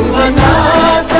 యువతా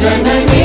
जननी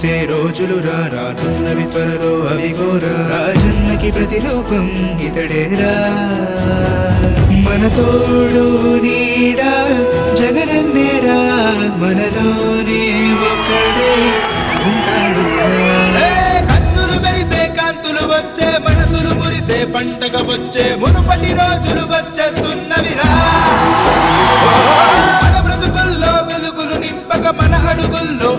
చిరునవ్వులు రోజులు రా రాజున్నవి త్వరలో అవి గోరా రాజన్నకి ప్రతిరూపం ఇతడేరా మన తోడు నీడా జగనన్నేరా మనలోనే ఒక్కడే ఉంటాడు కన్నులు మెరిసే కాంతులు వచ్చే మనసులు మురిసే పండగ వచ్చే మునుపటి రోజులు వచ్చేస్తున్నా.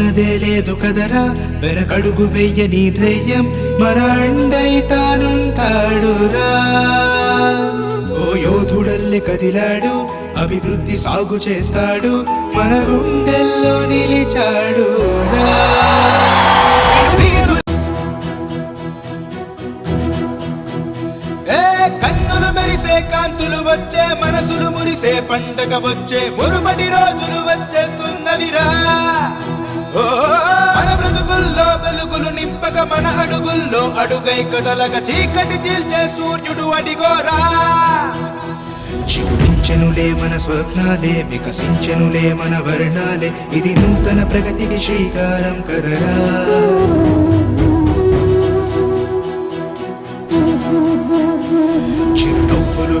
ఉన్నదే లేదు కదరా. వెనకడుగు వెయ్యని ధైర్యం. మన అండైతానుంటాడురా ఓ యోధుడల్లి కదిలాడు. అభివృద్ధి సాగు చేస్తాడు. మన గుండెల్లో నిలిచాడు కన్నులు మెరిసే కాంతులు వచ్చే మనసులు మురిసే పండగ వచ్చే మురుమటి రోజులు వచ్చేస్తున్నవిరా. మన బ్రతుకుల్లో వెలుగులు నింపక మన అడుగుల్లో అడుగై కదలక చీకటి చీల్చే సూర్యుడు అడిగోరా. చిగురించెనులే మన స్వప్నాలే వికసించెనులే మన వర్ణాలే ఇది నూతన ప్రగతికి శ్రీకారం కదరా.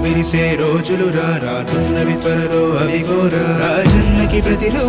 విరిసే రోజులు రా రానున్నవి త్వరలో అవిగోరా రాజన్నకి ప్రతిలో